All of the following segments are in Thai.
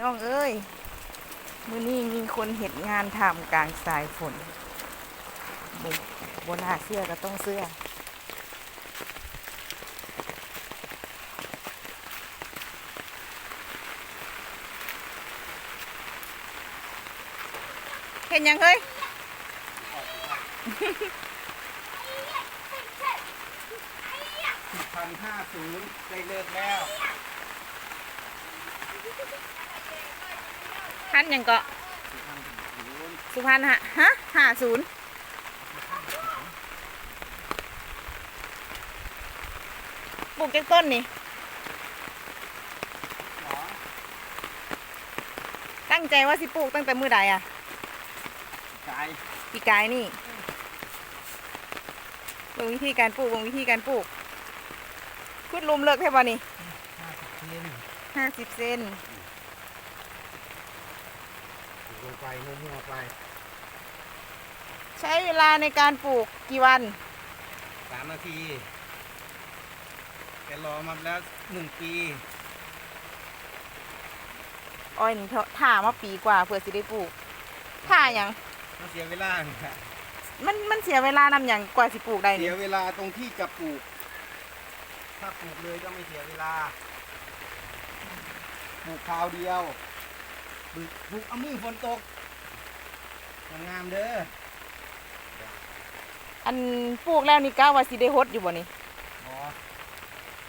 น้องเอ้ยมื้อนี้มีคนเห็นงานทำกลางสายฝนบุบน่าเสื้อก็ต้องเสื้อ เห็นยังเฮ้ย พันห้าศูนย์ได้เลิกแล้ว ท่านยังเกาะพันศูนย์สุพรรณฮะฮะห้าศูนย์ปลูกจากต้นนี่สองตั้งใจว่าสิปลูกตั้งแต่มือใดอะกายปีกายนี่ลงวิธีการปลูกลงวิธีการปลูกขุดหลุมเลิกแค่บ่นี่ห้าสิบเซนห้าสิบเซน ลงไปมั่วๆไปใช้เวลาในการปลูกกี่วัน สามนาทีแกรอมาแล้วหนึ่งปีอ้อยนี่เถอะถ่ามาปีกว่าเพื่อสิได้ปลูกถ่าหยังมันเสียเวลาเนี่ยมันมันเสียเวลานำอย่างกว่าสิปลูกได้เสีนี่ยเวลาตรงที่จะปลูก ถ้าปลูกเลยก็ไม่เสียเวลา ปลูกคราวเดียว ปลูกปลูกเอามือฝนตกงามๆเด้ออันปลูกแล้วนี่ก้าว่าสิได้ฮดอยู่บ่นี่บอ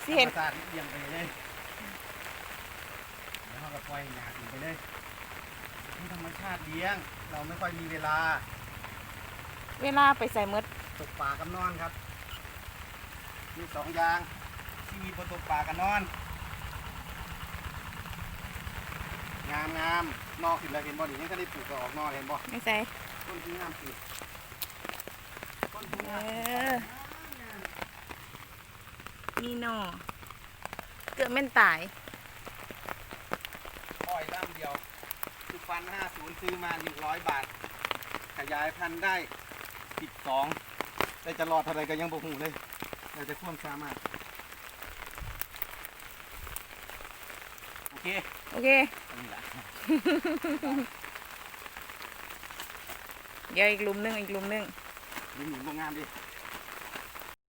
สิเห็นธรรมชาติเบี่ยงไปเลยแล้วเราก็ปล่อยหยาดไปเลยนี่ธรรมชาติเลี้ยง เราไม่ค่อยมีเวลาเวลาไปใส่มดตกปลากับนอนครับมีสองอย่างชีวิตบนตกปลากับนอน งามงามนอกขึ้นแล้วเห็นบ่ดิยังก็ได้ปลูกก็ออกนอกเห็นบ่ไม่ใส่ต้นที่งามสิต้นที่เองามอนี่หนอเกือบแม่นตายปล่อยล่ำเดียวสุฟันห้าศูนย์ซื้อมาหนึ่งร้อยบาท ขยายพันธุ์ได้สิบสองแต่จะรอดเท่าไรก็ยังบ่หูเลยเราจะความสามารถโอ เคโอเคตรงนี้ละเดี๋ยวอีกหลุมหนึงอีกหลุมหนึงนี่หนุนบ่งามดิ